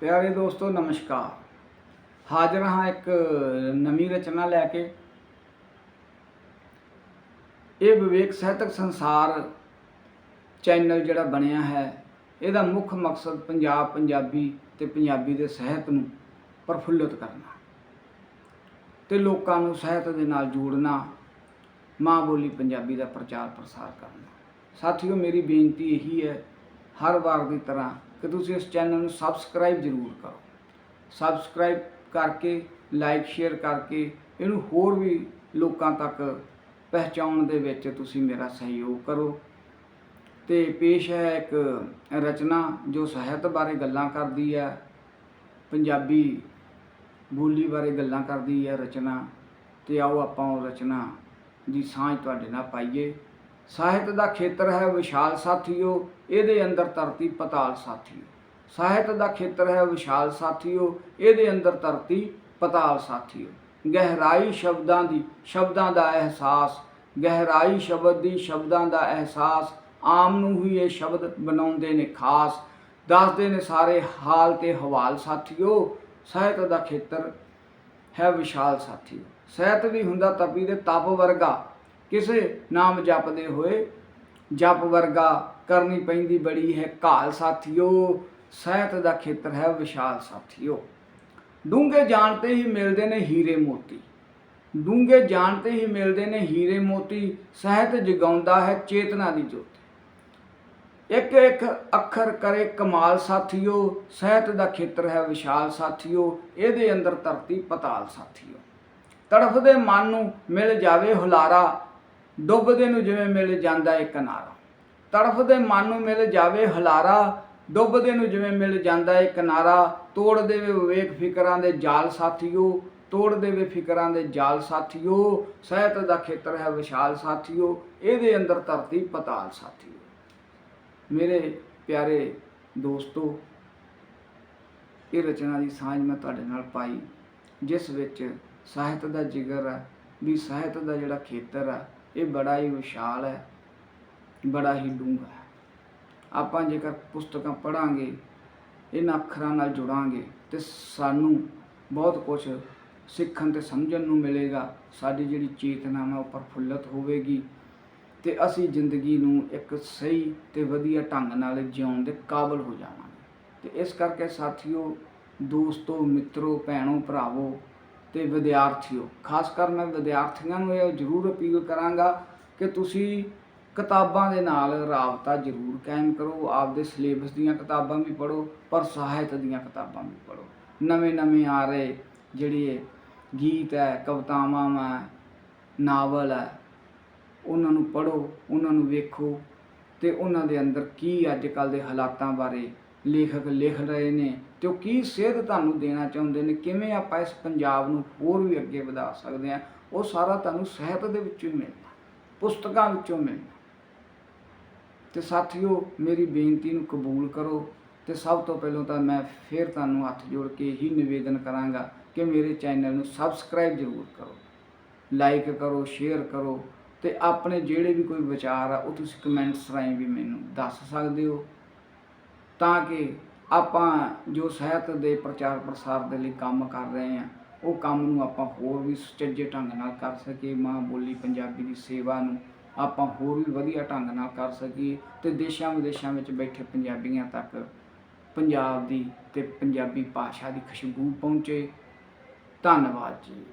ਪਿਆਰੇ ਦੋਸਤੋ, ਨਮਸਕਾਰ। ਹਾਜ਼ਰ ਹਾਂ ਇੱਕ ਨਵੀਂ ਰਚਨਾ ਲੈ ਕੇ। ਇਹ ਵਿਵੇਕ ਸਾਹਿਤਕ ਸੰਸਾਰ ਚੈਨਲ ਜਿਹੜਾ ਬਣਿਆ ਹੈ, ਇਹਦਾ ਮੁੱਖ ਮਕਸਦ ਪੰਜਾਬ, ਪੰਜਾਬੀ ਤੇ ਪੰਜਾਬੀ ਦੇ ਸਾਹਿਤ ਨੂੰ ਪ੍ਰਫੁੱਲਤ ਕਰਨਾ ਤੇ ਲੋਕਾਂ ਨੂੰ ਸਾਹਿਤ ਦੇ ਨਾਲ ਜੋੜਨਾ, ਮਾਂ ਬੋਲੀ ਪੰਜਾਬੀ ਦਾ ਪ੍ਰਚਾਰ ਪ੍ਰਸਾਰ ਕਰਨਾ। ਸਾਥੀਓ, ਮੇਰੀ ਬੇਨਤੀ ਇਹੀ ਹੈ, ਹਰ ਵਾਰ ਦੀ ਤਰ੍ਹਾਂ ਕਿ ਤੁਸੀਂ ਇਸ ਚੈਨਲ ਨੂੰ ਸਬਸਕ੍ਰਾਈਬ ਜ਼ਰੂਰ ਕਰੋ। ਸਬਸਕ੍ਰਾਈਬ ਕਰਕੇ, ਲਾਈਕ, ਸ਼ੇਅਰ ਕਰਕੇ, ਇਹਨੂੰ ਹੋਰ ਵੀ ਲੋਕਾਂ ਤੱਕ ਪਹੁੰਚਾਉਣ ਦੇ ਵਿੱਚ ਤੁਸੀਂ ਮੇਰਾ ਸਹਿਯੋਗ ਕਰੋ। ਤੇ ਪੇਸ਼ ਹੈ ਇੱਕ ਰਚਨਾ ਜੋ ਸਾਹਿਤ ਬਾਰੇ ਗੱਲਾਂ ਕਰਦੀ ਹੈ, ਪੰਜਾਬੀ ਬੋਲੀ ਬਾਰੇ ਗੱਲਾਂ ਕਰਦੀ ਹੈ ਰਚਨਾ। ਤੇ ਆਓ ਆਪਾਂ ਉਹ ਰਚਨਾ ਦੀ ਸਾਂਝ ਤੁਹਾਡੇ ਨਾਲ ਪਾਈਏ। ਸਾਹਿਤ ਦਾ ਖੇਤਰ ਹੈ ਵਿਸ਼ਾਲ ਸਾਥੀਓ, ਇਹਦੇ ਅੰਦਰ ਧਰਤੀ ਪਤਾਲ ਸਾਥੀਓ। ਸਾਹਿਤ ਦਾ ਖੇਤਰ ਹੈ ਵਿਸ਼ਾਲ ਸਾਥੀਓ, ਇਹਦੇ ਅੰਦਰ ਧਰਤੀ ਪਤਾਲ ਸਾਥੀਓ। ਗਹਿਰਾਈ ਸ਼ਬਦਾਂ ਦੀ, ਸ਼ਬਦਾਂ ਦਾ ਅਹਿਸਾਸ, ਗਹਿਰਾਈ ਸ਼ਬਦ ਦੀ, ਸ਼ਬਦਾਂ ਦਾ ਅਹਿਸਾਸ, ਆਮ ਨੂੰ ਹੀ ਇਹ ਸ਼ਬਦ ਬਣਾਉਂਦੇ ਨੇ ਖਾਸ, ਦੱਸਦੇ ਨੇ ਸਾਰੇ ਹਾਲ ਤੇ ਹਵਾਲ ਸਾਥੀਓ। ਸਾਹਿਤ ਦਾ ਖੇਤਰ ਹੈ ਵਿਸ਼ਾਲ ਸਾਥੀਓ। ਸਾਹਿਤ ਵੀ ਹੁੰਦਾ ਤਪੀ ਦੇ ਤਪ ਵਰਗਾ। ਕਿਸੇ ਨਾਮ ਜਪਦੇ ਹੋਏ ਜਪ ਵਰਗਾ ਕਰਨੀ ਪੈਂਦੀ ਬੜੀ ਹੈ ਘਾਲ ਸਾਥੀਓ, ਸਾਹਿਤ ਦਾ ਖੇਤਰ ਹੈ ਵਿਸ਼ਾਲ ਸਾਥੀਓ। ਡੂੰਘੇ ਜਾਣਤੇ ਹੀ ਮਿਲਦੇ ਨੇ ਹੀਰੇ ਮੋਤੀ। ਡੂੰਘੇ ਜਾਣਤੇ ਹੀ ਮਿਲਦੇ ਨੇ ਹੀਰੇ ਮੋਤੀ, ਸਾਹਿਤ ਜਗਾਉਂਦਾ ਹੈ ਚੇਤਨਾ ਦੀ ਜੋਤੀ। ਇੱਕ ਇੱਕ ਅੱਖਰ ਕਰੇ ਕਮਾਲ ਸਾਥੀਓ, ਸਾਹਿਤ ਦਾ ਖੇਤਰ ਹੈ ਵਿਸ਼ਾਲ ਸਾਥੀਓ, ਇਹਦੇ ਅੰਦਰ ਧਰਤੀ ਪਤਾਲ ਸਾਥੀਓ। ਤੜਫਦੇ ਮਨ ਨੂੰ ਮਿਲ ਜਾਵੇ ਹੁਲਾਰਾ ਡੁੱਬਦੇ ਨੂੰ ਜਿਵੇਂ ਮਿਲ ਜਾਂਦਾ ਏ ਕਿਨਾਰਾ ਤੜਫਦੇ ਮਨ ਨੂੰ ਮਿਲ ਜਾਵੇ ਹਲਾਰਾ, ਡੁੱਬਦੇ ਨੂੰ ਜਿਵੇਂ ਮਿਲ ਜਾਂਦਾ ਏ ਕਿਨਾਰਾ ਤੋੜ ਦੇਵੇ ਵਿਵੇਕ ਫਿਕਰਾਂ ਦੇ ਜਾਲ ਸਾਥੀਓ, ਤੋੜ ਦੇਵੇ ਫਿਕਰਾਂ ਦੇ ਜਾਲ ਸਾਥੀਓ। ਸਾਹਿਤ ਦਾ ਖੇਤਰ ਹੈ ਵਿਸ਼ਾਲ ਸਾਥੀਓ, ਇਹਦੇ ਅੰਦਰ ਧਰਤੀ ਪਤਾਲ ਸਾਥੀਓ। ਮੇਰੇ ਪਿਆਰੇ ਦੋਸਤੋ, ਇਹ ਰਚਨਾ ਦੀ ਸਾਂਝ ਮੈਂ ਤੁਹਾਡੇ ਨਾਲ ਪਾਈ, ਜਿਸ ਵਿੱਚ ਸਾਹਿਤ ਦਾ ਜਿਗਰ ਹੈ, ਵੀ ਸਾਹਿਤ ਦਾ ਜਿਹੜਾ ਖੇਤਰ ਹੈ ਇਹ ਬੜਾ ਹੀ ਵਿਸ਼ਾਲ ਹੈ, ਬੜਾ ਹੀ ਡੂੰਘਾ ਹੈ। ਆਪਾਂ ਜੇਕਰ ਪੁਸਤਕਾਂ ਪੜਾਂਗੇ ਇਹਨਾਂ ਅੱਖਰਾਂ ਨਾਲ ਜੁੜਾਂਗੇ, ਤੇ ਸਾਨੂੰ ਬਹੁਤ ਕੁਝ ਸਿੱਖਣ ਤੇ ਸਮਝਣ ਨੂੰ ਮਿਲੇਗਾ, ਸਾਡੀ ਜਿਹੜੀ ਚੇਤਨਾ ਹੈ ਉਹ ਪ੍ਰਫੁੱਲਤ ਹੋਵੇਗੀ, ਤੇ ਅਸੀਂ ਜ਼ਿੰਦਗੀ ਨੂੰ ਇੱਕ ਸਹੀ ਤੇ ਵਧੀਆ ਢੰਗ ਨਾਲ ਜਿਉਣ ਦੇ ਕਾਬਲ ਹੋ ਜਾਵਾਂਗੇ। ਤੇ ਇਸ ਕਰਕੇ ਸਾਥੀਓ, ਦੋਸਤੋ, ਮਿੱਤਰੋ, ਭੈਣੋ, ਭਰਾਵੋ ਤੇ ਵਿਦਿਆਰਥੀਓ, ਖਾਸ ਕਰ ਮੈਂ ਵਿਦਿਆਰਥੀਆਂ ਨੂੰ ਇਹ ਜ਼ਰੂਰ ਅਪੀਲ ਕਰਾਂਗਾ ਕਿ ਤੁਸੀਂ ਕਿਤਾਬਾਂ ਦੇ ਨਾਲ ਰਾਬਤਾ ਜ਼ਰੂਰ ਕਾਇਮ ਕਰੋ, ਆਪਦੇ ਸਿਲੇਬਸ ਦੀਆਂ ਕਿਤਾਬਾਂ ਵੀ ਪੜ੍ਹੋ, ਪਰ ਸਾਹਿਤ ਦੀਆਂ ਕਿਤਾਬਾਂ ਵੀ ਪੜ੍ਹੋ। ਨਵੇਂ ਨਵੇਂ ਆ ਰਹੇ ਜਿਹੜੇ ਗੀਤ ਹੈ, ਕਵਿਤਾਵਾਂ ਹੈ, ਨਾਵਲ ਹੈ, ਉਹਨਾਂ ਨੂੰ ਪੜ੍ਹੋ, ਉਹਨਾਂ ਨੂੰ ਵੇਖੋ ਤੇ ਉਹਨਾਂ ਦੇ ਅੰਦਰ ਕੀ ਅੱਜ ਕੱਲ ਦੇ ਹਾਲਾਤਾਂ ਬਾਰੇ ਲੇਖਕ ਲਿਖ ਰਹੇ ਨੇ ਤੇ ਉਹ ਕੀ ਸੇਧ ਤੁਹਾਨੂੰ ਦੇਣਾ ਚਾਹੁੰਦੇ ਨੇ? ਕਿਵੇਂ ਆਪਾਂ ਇਸ ਪੰਜਾਬ ਨੂੰ ਹੋਰ ਵੀ ਅੱਗੇ ਵਧਾ ਸਕਦੇ ਹਾਂ? ਉਹ ਸਾਰਾ ਤੁਹਾਨੂੰ ਸਾਹਿਤ ਦੇ ਵਿੱਚੋਂ ਹੀ ਮਿਲਣਾ ਪੁਸਤਕਾਂ ਵਿੱਚੋਂ ਮਿਲਣਾ ਤੇ ਸਾਥੀਓ, ਮੇਰੀ ਬੇਨਤੀ ਨੂੰ ਕਬੂਲ ਕਰੋ ਤੇ ਸਭ ਤੋਂ ਪਹਿਲਾਂ ਤਾਂ ਮੈਂ ਫਿਰ ਤੁਹਾਨੂੰ ਹੱਥ ਜੋੜ ਕੇ ਹੀ ਨਿਵੇਦਨ ਕਰਾਂਗਾ ਕਿ ਮੇਰੇ ਚੈਨਲ ਨੂੰ ਸਬਸਕ੍ਰਾਈਬ ਜ਼ਰੂਰ ਕਰੋ, ਲਾਈਕ ਕਰੋ, ਸ਼ੇਅਰ ਕਰੋ ਤੇ ਆਪਣੇ ਜਿਹੜੇ ਵੀ ਕੋਈ ਵਿਚਾਰ ਆ, ਉਹ ਤੁਸੀਂ ਕਮੈਂਟਸ ਰਾਹੀਂ ਵੀ ਮੈਨੂੰ ਦੱਸ ਸਕਦੇ ਹੋ। ਤਾਂ ਕਿ ਆਪਾਂ ਜੋ ਸਾਹਿਤ ਦੇ ਪ੍ਰਚਾਰ ਪ੍ਰਸਾਰ ਦੇ ਲਈ ਕੰਮ ਕਰ ਰਹੇ ਹਾਂ, ਉਹ ਕੰਮ ਨੂੰ ਆਪਾਂ ਹੋਰ ਵੀ ਸੁਚੱਜੇ ਢੰਗ ਨਾਲ ਕਰ ਸਕੀਏ। ਮਾਂ ਬੋਲੀ ਪੰਜਾਬੀ ਦੀ ਸੇਵਾ ਨੂੰ ਆਪਾਂ ਹੋਰ ਵੀ ਵਧੀਆ ਢੰਗ ਨਾਲ ਕਰ ਸਕੀਏ ਤੇ ਦੇਸ਼ਾਂ ਵਿਦੇਸ਼ਾਂ ਵਿੱਚ ਬੈਠੇ ਪੰਜਾਬੀਆਂ ਤੱਕ ਪੰਜਾਬ ਦੀ ਤੇ ਪੰਜਾਬੀ ਭਾਸ਼ਾ ਦੀ ਖੁਸ਼ਬੂ ਪਹੁੰਚੇ। ਧੰਨਵਾਦ ਜੀ।